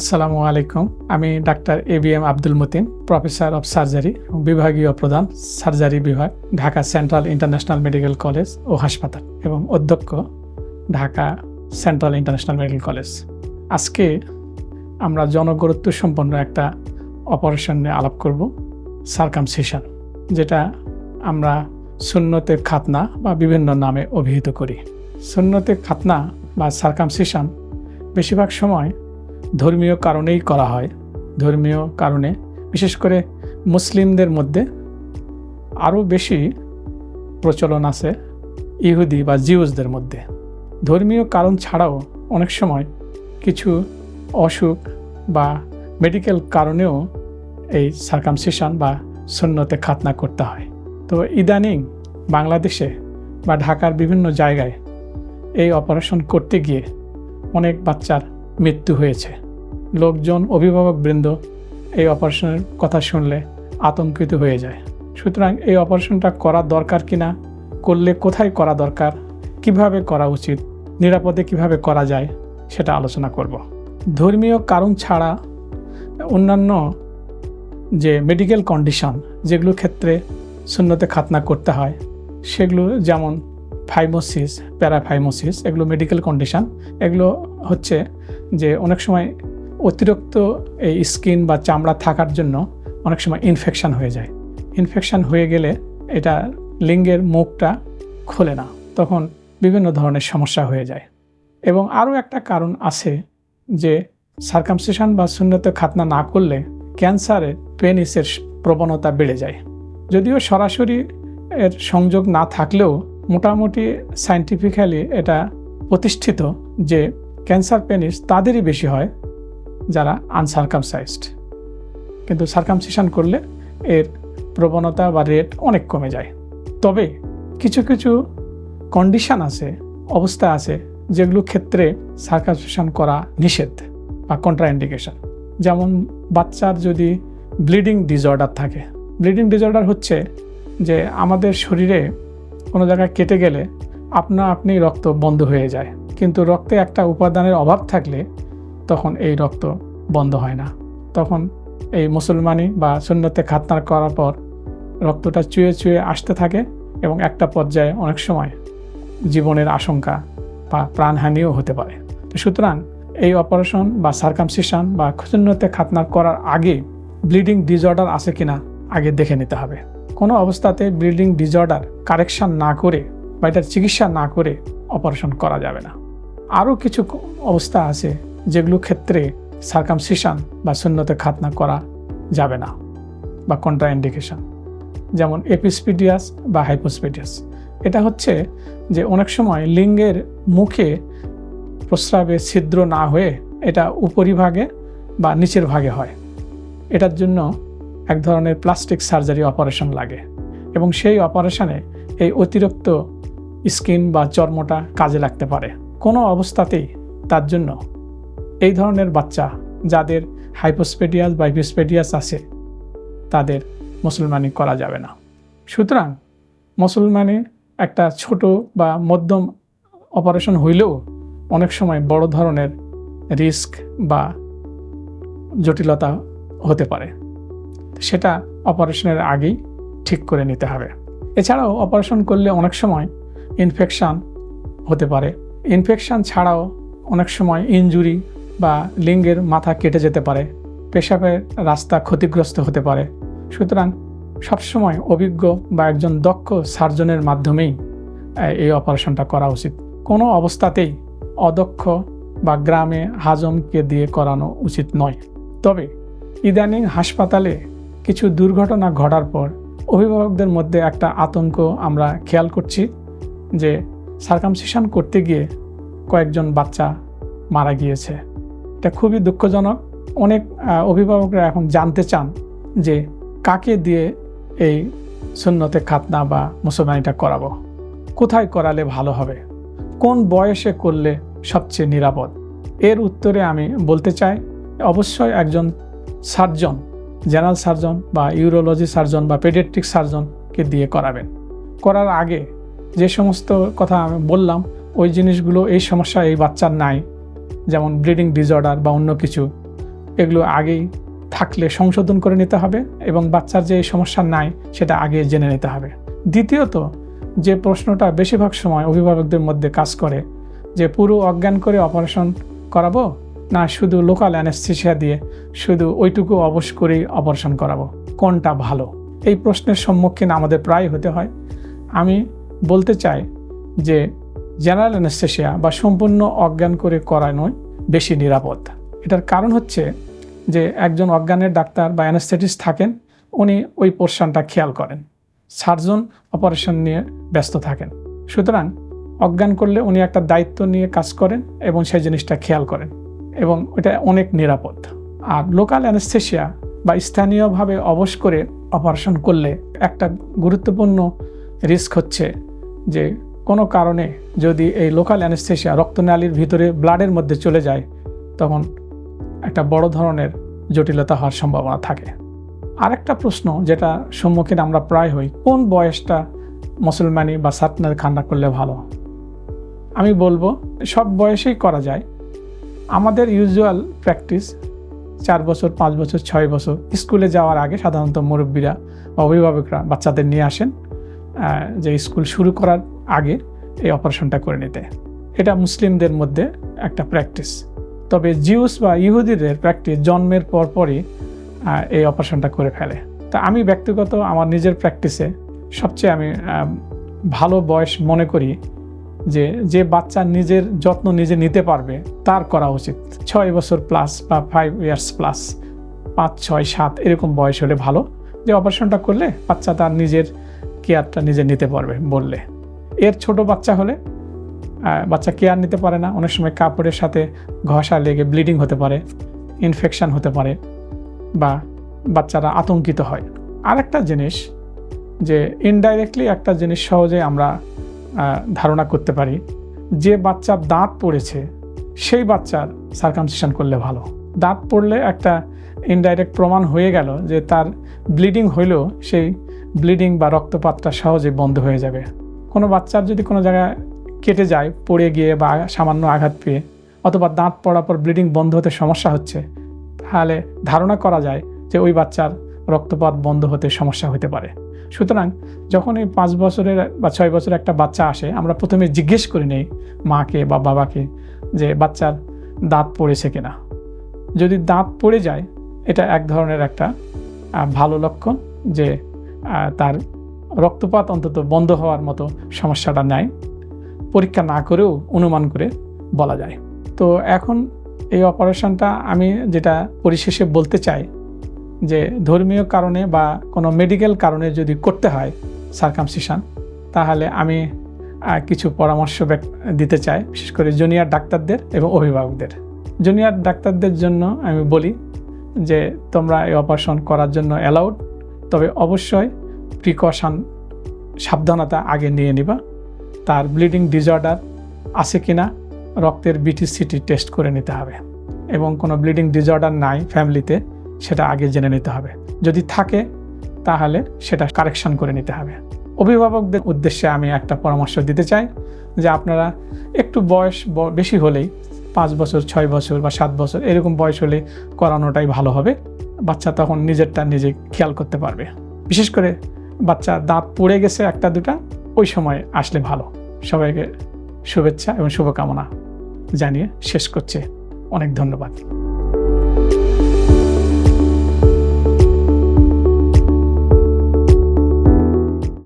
আসসালামু আলাইকুম। আমি doctor A B M Abdul Matin, professor of surgery বিভাগীয় প্রধান সার্জারি বিভাগ, Dhaka central international medical college ও হাসপাতাল এবং অধ্যক্ষ Dhaka central international medical college. আজকে আমরা জনগুরুত্ব সম্পন্ন একটা অপারেশন নিয়ে আলাপ করব সার্কামসিশন যেটা আমরা সুন্নতে খাতনা বা বিভিন্ন নামে অভিহিত করি। সুন্নতে খাতনা বা সার্কামসিশন বেশিরভাগ সময় ধর্মীয় কারণেই করা হয়। ধর্মীয় কারণে, বিশেষ করে মুসলিমদের মধ্যে আরও বেশি প্রচলন আছে ইহুদি বা জিউসদের মধ্যে। ধর্মীয় কারণ ছাড়াও অনেক সময় কিছু অসুখ বা মেডিকেল কারণেও এই সার্কামসিশন বা সুন্নতে খাতনা করতে হয়। তো ইদানিং বাংলাদেশে বা ঢাকার বিভিন্ন জায়গায় এই অপারেশন করতে গিয়ে অনেক বাচ্চার মৃত্যু হয়েছে। লোকজন, অভিভাবকবৃন্দ এই অপারেশনের কথা শুনলে আতঙ্কিত হয়ে যায়। সুতরাং এই অপারেশনটা করা দরকার কি না করলে কোথায় করা দরকার, কীভাবে করা উচিত, নিরাপদে কীভাবে করা যায়, সেটা আলোচনা করব। ধর্মীয় কারণ ছাড়া অন্যান্য যে মেডিকেল কন্ডিশন যেগুলোর ক্ষেত্রে শূন্যতে খাতনা করতে হয়, সেগুলো যেমন ফাইমোসিস প্যারাফাইমোসিস এগুলো মেডিকেল কন্ডিশন এগুলো হচ্ছে যে অনেক সময় অতিরিক্ত এই স্কিন বা চামড়া থাকার জন্য অনেক সময় ইনফেকশান হয়ে যায়। ইনফেকশান হয়ে গেলে এটা লিঙ্গের মুখটা খোলে না, তখন বিভিন্ন ধরনের সমস্যা হয়ে যায়। এবং আরও একটা কারণ আছে যে সার্কামসেশন বা শূন্যতে খাতনা না করলে ক্যান্সারের পেনিসের প্রবণতা বেড়ে যায়। যদিও সরাসরি এর সংযোগ না থাকলেও মোটামুটি সাইন্টিফিক্যালি এটা প্রতিষ্ঠিত যে ক্যান্সার পেনিস তাদেরই বেশি হয় যারা আনসার্কামসাইজড। কিন্তু সার্কামসিশন করলে এর প্রবণতা বা রেট অনেক কমে যায়। তবে কিছু কিছু কন্ডিশন আছে, অবস্থা আছে যেগুলো ক্ষেত্রে সার্কামসিশন করা নিষেধ বা কন্ট্রাইন্ডিকেশন যেমন বাচ্চার যদি ব্লিডিং ডিসঅর্ডার থাকে। ব্লিডিং ডিসঅর্ডার হচ্ছে যে আমাদের শরীরে কোনো জায়গায় কেটে গেলে আপনা আপনি রক্ত বন্ধ হয়ে যায়। কিন্তু রক্তে একটা উপাদানের অভাব থাকলে তখন এই রক্ত বন্ধ হয় না। তখন এই মুসলমানি বা শূন্যতে খাতনার করার পর রক্তটা চুয়ে চুয়ে আসতে থাকে এবং একটা পর্যায়ে অনেক সময় জীবনের আশঙ্কা বা প্রাণহানিও হতে পারে। তো সুতরাং এই অপারেশন বা সার্কামসিশন বা শূন্যতে খাতনা করার আগে ব্লিডিং ডিসঅর্ডার আছে কিনা আগে দেখে নিতে হবে। কোনো অবস্থাতে ব্লিডিং ডিসঅর্ডার কারেকশান না করে বা এটার চিকিৎসা না করে অপারেশন করা যাবে না। আরও কিছু অবস্থা আছে যেগুলো ক্ষেত্রে সার্কামসিশন বা শূন্যতে খাতনা করা যাবে না বা কন্ট্রাইন্ডিকেশন যেমন এপিসপিডিয়াস বা হাইপোসপিডিয়াস এটা হচ্ছে যে অনেক সময় লিঙ্গের মুখে প্রস্রাবে ছিদ্র না হয়ে এটা উপরিভাগে বা নিচের ভাগে হয়। এটার জন্য এক ধরনের প্লাস্টিক সার্জারি অপারেশন লাগে এবং সেই অপারেশনে এই অতিরিক্ত স্কিন বা চর্মটা কাজে লাগতে পারে। কোনো অবস্থাতেই তার জন্য এই ধরনের বাচ্চা যাদের হাইপোস্পেডিয়াস বা হিপোস্পেডিয়াস আছে, তাদের মুসলমানি করা যাবে না। সুতরাং মুসলমানি একটা ছোট বা মধ্যম অপারেশন হইলেও অনেক সময় বড় ধরনের রিস্ক বা জটিলতা হতে পারে। সেটা অপারেশনের আগেই ঠিক করে নিতে হবে। এছাড়াও অপারেশন করলে অনেক সময় ইনফেকশান হতে পারে। ইনফেকশান ছাড়াও অনেক সময় ইনজুরি বা লিঙ্গের মাথা কেটে যেতে পারে, পেশাবের রাস্তা ক্ষতিগ্রস্ত হতে পারে। সুতরাং সবসময় অভিজ্ঞ বা একজন দক্ষ সার্জনের মাধ্যমেই এই অপারেশনটা করা উচিত। কোনো অবস্থাতেই অদক্ষ বা গ্রামে হাজমকে দিয়ে করানো উচিত নয়। তবে ইদানিং হাসপাতালে কিছু দুর্ঘটনা ঘটার পর অভিভাবকদের মধ্যে একটা আতঙ্ক আমরা খেয়াল করছি যে সার্কামসিশন করতে গিয়ে কয়েকজন বাচ্চা মারা গিয়েছে। এটা খুবই দুঃখজনক। অনেক অভিভাবকরা এখন জানতে চান যে কাকে দিয়ে এই সুন্নতে খাতনা বা মুসলমানিটা করাবো? কোথায় করালে ভালো হবে? কোন বয়সে করলে সবচেয়ে নিরাপদ? এর উত্তরে আমি বলতে চাই, অবশ্যই একজন সার্জন, জেনারেল সার্জন বা ইউরোলজি সার্জন বা পেডিয়াট্রিক সার্জনকে দিয়ে করাবেন। করার আগে যে সমস্ত কথা আমি বললাম, ওই জিনিসগুলো এই সমস্যা এই বাচ্চার নাই। যেমন ব্লিডিং ডিসঅর্ডার বা অন্য কিছু। এগুলো আগেই থাকলে সংশোধন করে নিতে হবে এবং বাচ্চার যে এই সমস্যা নাই, সেটা আগে জেনে নিতে হবে। দ্বিতীয়ত, যে প্রশ্নটা বেশিরভাগ সময় অভিভাবকদের মধ্যে কাজ করে, যে পুরো অজ্ঞান করে অপারেশন করাবো না শুধু লোকাল অ্যানেস্থেসিয়া দিয়ে, শুধু ওইটুকু অবশ করেই অপারেশন করাবো? কোনটা ভালো? এই প্রশ্নের সম্মুখীন আমাদের প্রায় হতে হয়। আমি বলতে চাই যে, জেনারেল অ্যানেস্থেসিয়া বা সম্পূর্ণ অজ্ঞান করে করানোই বেশি নিরাপদ। এটার কারণ হচ্ছে যে, একজন অজ্ঞানের ডাক্তার বা অ্যানেস্থেটিস্ট থাকেন, উনি ওই পোর্শনটা খেয়াল করেন। সার্জন অপারেশন নিয়ে ব্যস্ত থাকেন। সুতরাং অজ্ঞান করলে উনি একটা দায়িত্ব নিয়ে কাজ করেন এবং সেই জিনিসটা খেয়াল করেন এবং এটা অনেক নিরাপদ। আর লোকাল অ্যানেস্থেসিয়া বা স্থানীয়ভাবে অবশ করে অপারেশন করলে একটা গুরুত্বপূর্ণ রিস্ক হচ্ছে যে কোনো কারণে যদি এই লোকাল অ্যানেস্থেসিয়া রক্তনালীর ভিতরে ব্লাডের মধ্যে চলে যায়, তখন একটা বড় ধরনের জটিলতা হওয়ার সম্ভাবনা থাকে। আরেকটা প্রশ্ন যেটা সম্মুখীন আমরা প্রায় হই, কোন বয়সটা মুসলমানি বা সাতনার খান্না করলে ভালো? আমি বলব, সব বয়সেই করা যায়। আমাদের ইউজুয়াল প্র্যাকটিস চার বছর, পাঁচ বছর, ছয় বছর, স্কুলে যাওয়ার আগে সাধারণত মুরব্বীরা বা অভিভাবকরা বাচ্চাদের নিয়ে আসেন। যে স্কুল শুরু করার আগে এই অপারেশনটা করে নিতে। এটা মুসলিমদের মধ্যে একটা প্র্যাকটিস তবে জিউস বা ইহুদিদের প্র্যাকটিস জন্মের পর পরই এই অপারেশনটা করে ফেলে। তা আমি ব্যক্তিগত আমার নিজের প্র্যাকটিসে সবচেয়ে আমি ভালো বয়স মনে করি যে যে বাচ্চা নিজের যত্ন নিজে নিতে পারবে, তার করা উচিত। ছয় বছর প্লাস বা ফাইভ ইয়ার্স প্লাস পাঁচ, ছয়, সাত, এরকম বয়স হলে ভালো। যে অপারেশনটা করলে বাচ্চা তার নিজের কেয়ারটা নিজে নিতে পারবে বললে। এর ছোট বাচ্চা হলে বাচ্চা কেয়ার নিতে পারে না? অনেক সময় কাপড়ের সাথে ঘষা লেগে ব্লিডিং হতে পারে ইনফেকশান হতে পারে, বা বাচ্চারা আতঙ্কিত হয়। আরেকটা জিনিস যে ইনডাইরেক্টলি একটা জিনিস সহজে আমরা ধারণা করতে পারি, যে বাচ্চার দাঁত পড়েছে, সেই বাচ্চার সার্কামসিশন করলে ভালো। দাঁত পড়লে একটা ইনডাইরেক্ট প্রমাণ হয়ে গেল যে তার ব্লিডিং হইলেও সেই ব্লিডিং বা রক্তপাতটা সহজে বন্ধ হয়ে যাবে। কোনো বাচ্চার যদি কোনো জায়গায় কেটে যায়, পড়ে গিয়ে বা সামান্য আঘাত পেয়ে, অথবা দাঁত পড়ার পর ব্লিডিং বন্ধ হতে সমস্যা হচ্ছে, তাহলে ধারণা করা যায় যে ওই বাচ্চার রক্তপাত বন্ধ হতে সমস্যা হতে পারে। সুতরাং যখন এই পাঁচ বছরের বা ছয় বছরের একটা বাচ্চা আসে, আমরা প্রথমে জিজ্ঞেস করি নেই মাকে বা বাবাকে যে বাচ্চার দাঁত পড়েছে কিনা। যদি দাঁত পড়ে যায়, এটা এক ধরনের একটা ভালো লক্ষণ যে তার রক্তপাত অন্তত বন্ধ হওয়ার মতো সমস্যাটা নাই। পরীক্ষা না করেও অনুমান করে বলা যায়। তো এখন এই অপারেশনটা আমি যেটা পরিশেষে বলতে চাই যে ধর্মীয় কারণে বা কোনো মেডিকেল কারণে যদি করতে হয় সার্কামসিশন তাহলে আমি কিছু পরামর্শ দিতে চাই, বিশেষ করে জুনিয়র ডাক্তারদের এবং অভিভাবকদের। জুনিয়র ডাক্তারদের জন্য আমি বলি যে তোমরা এই অপারেশন করার জন্য অ্যালাউড তবে অবশ্যই প্রিকশন সাবধানতা আগে নিয়ে নিবা। তার ব্লিডিং ডিসঅর্ডার আছে কি না রক্তের বিটিসিটি টেস্ট করে নিতে হবে। এবং কোনো ব্লিডিং ডিসঅর্ডার নাই ফ্যামিলিতে সেটা আগে জেনে নিতে হবে। যদি থাকে, তাহলে সেটা কারেকশন করে নিতে হবে। অভিভাবকদের উদ্দেশ্যে আমি একটা পরামর্শ দিতে চাই, যে আপনারা একটু বয়স বেশি হলেই পাঁচ বছর, ছয় বছর বা সাত বছর, এরকম বয়স হলে করানোটাই ভালো হবে। বাচ্চা তখন নিজেরটা নিজে খেয়াল করতে পারবে। বিশেষ করে বাচ্চা দাঁত পড়ে গেছে একটা, দুটা, ওই সময় আসলে ভালো। সবাইকে শুভেচ্ছা এবং শুভকামনা জানিয়ে শেষ করছে। অনেক ধন্যবাদ।